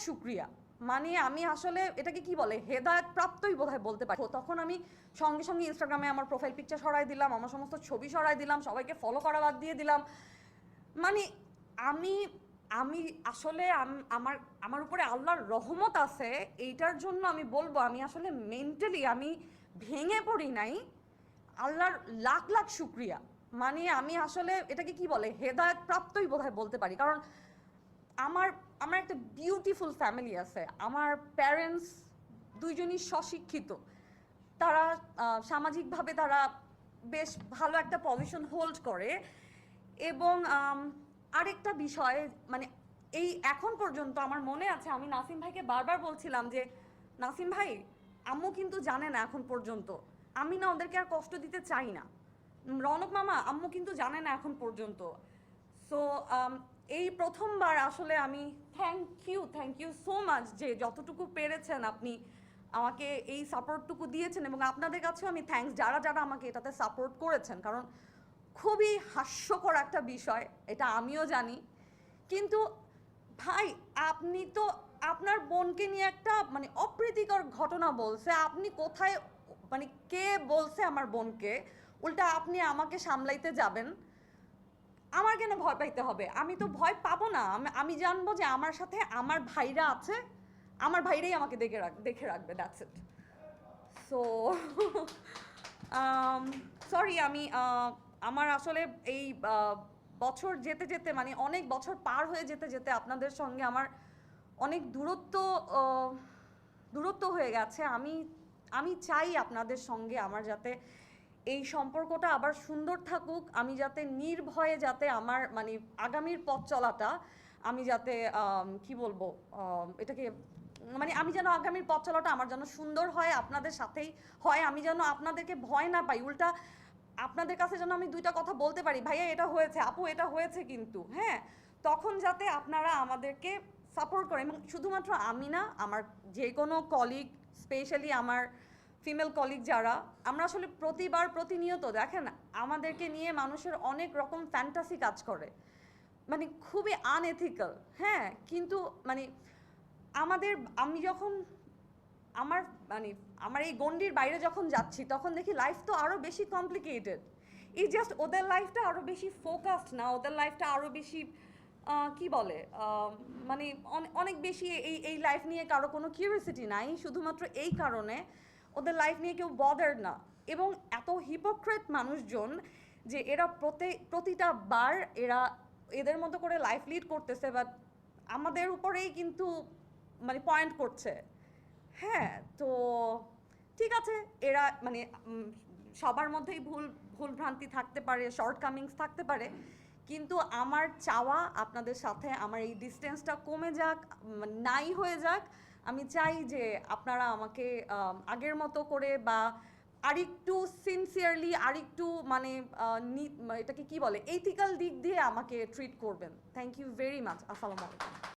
শুক্রিয়া মানে আমি আসলে এটাকে কি বলে, হেদায়ত প্রাপ্তই বোধহয় বলতে পারি। তখন আমি সঙ্গে সঙ্গে ইনস্টাগ্রামে আমার প্রোফাইল পিকচার সরাই দিলাম, আমার সমস্ত ছবি সরাই দিলাম, সবাইকে ফলো করা বাদ দিয়ে দিলাম। মানে আমি আমি আসলে আম- আমার আমার উপরে আল্লাহর রহমত আছে, এইটার জন্য আমি বলব, আমি আসলে মেন্টালি আমি ভেঙে পড়ি নাই, আল্লাহর লাখ লাখ শুক্রিয়া মানে আমি আসলে এটাকে কি বলে, হেদায়ত প্রাপ্তই বোধহয় বলতে পারি। কারণ আমার আমার একটা বিউটিফুল ফ্যামিলি আছে। আমার প্যারেন্টস দুইজনই স্বশিক্ষিত। তারা সামাজিকভাবে তারা বেশ ভালো একটা পজিশন হোল্ড করে। এবং আরেকটা বিষয় মানে এই এখন পর্যন্ত আমার মনে আছে, আমি নাসিম ভাইকে বারবার বলছিলাম যে, নাসিম ভাই, আম্মু কিন্তু জানে না এখন পর্যন্ত। আমি না ওদেরকে আর কষ্ট দিতে চাই না। রনক মামা, আম্মু কিন্তু জানে না এখন পর্যন্ত। সো এই প্রথমবার আসলে আমি thank you thank you so much যে যতটুকু পেরেছেন আপনি আমাকে এই সাপোর্টটুকু দিয়েছেন এবং আপনাদের কাছেও আমি থ্যাঙ্কস যারা যারা আমাকে এটাতে সাপোর্ট করেছেন। কারণ খুবই হাস্যকর একটা বিষয়, এটা আমিও জানি। কিন্তু ভাই, আপনি তো আপনার বোনকে নিয়ে একটা মানে অপ্রীতিকর ঘটনা বলছে। আপনি কোথায় মানে কে বলছে আমার বোনকে? উল্টা আপনি আমাকে সামলাইতে যাবেন। আমার কেন ভয় পাইতে হবে? আমি তো ভয় পাবো না। আমি- জানব যে আমার সাথে আমার ভাইরা আছে। আমার ভাইরাই আমাকে দেখে রাখ, দেখে রাখবে দ্যাটস ইট সো সরি আমি আমার আসলে এই বছর যেতে যেতে মানে অনেক বছর পার হয়ে যেতে যেতে আপনাদের সঙ্গে আমার অনেক দূরত্ব দূরত্ব হয়ে গেছে। আমি আমি চাই আপনাদের সঙ্গে আমার যাতে এই সম্পর্কটা আবার সুন্দর থাকুক, আমি যাতে নির্ভয়ে যাতে আমার মানে আগামীর পথ চলাটা, আমি যাতে কি বলব এটাকে মানে আমি যেন আগামীর পথ চলাটা আমার যেন সুন্দর হয়, আপনাদের সাথেই হয়, আমি যেন আপনাদেরকে ভয় না পাই, উল্টা আপনাদের কাছে যেন আমি দুইটা কথা বলতে পারি, ভাইয়া, এটা হয়েছে, আপু, এটা হয়েছে কিন্তু। হ্যাঁ তখন যাতে আপনারা আমাদেরকে সাপোর্ট করেন, এবং শুধুমাত্র আমি না, আমার যে কোনো কলিগ স্পেশালি আমার ফিমেল কলিগ যারা, আমরা আসলে প্রতিবার প্রতিনিয়ত দেখেন, আমাদেরকে নিয়ে মানুষের অনেক রকম ফ্যান্টাসি কাজ করে। মানে খুবই আনএথিক্যাল হ্যাঁ? কিন্তু মানে আমাদের, আমি যখন আমার মানে আমার এই গণ্ডির বাইরে যখন যাচ্ছি, তখন দেখি লাইফ তো আরও বেশি কমপ্লিকেটেড এই জাস্ট ওদের লাইফটা আরও বেশি ফোকাসড না, ওদের লাইফটা আরও বেশি কি বলে মানে অনেক বেশি এই এই লাইফ নিয়ে কারও কোনো কিউরিয়াসিটি নাই, শুধুমাত্র এই কারণে ওদের লাইফ নিয়ে কেউ বদার না। এবং এত হিপোক্রেট মানুষজন যে এরা প্রতি, প্রতিটা বার এরা এদের মতো করে লাইফ লিড করতেছে বাট আমাদের উপরেই কিন্তু মানে পয়েন্ট করছে। হ্যাঁ তো ঠিক আছে, এরা মানে সবার মধ্যেই ভুল ভুল ভ্রান্তি থাকতে পারে শর্টকামিংস থাকতে পারে, কিন্তু আমার চাওয়া আপনাদের সাথে, আমার এই ডিস্টেন্সটা কমে যাক নাই হয়ে যাক আমি চাই যে আপনারা আমাকে আগের মতো করে বা আরেকটু সিনসিয়ারলি আরেকটু মানে এটাকে কি বলে এইথিক্যাল দিক দিয়ে আমাকে ট্রিট করবেন। থ্যাংক ইউ ভেরি মাচ আসসালামু আলাইকুম।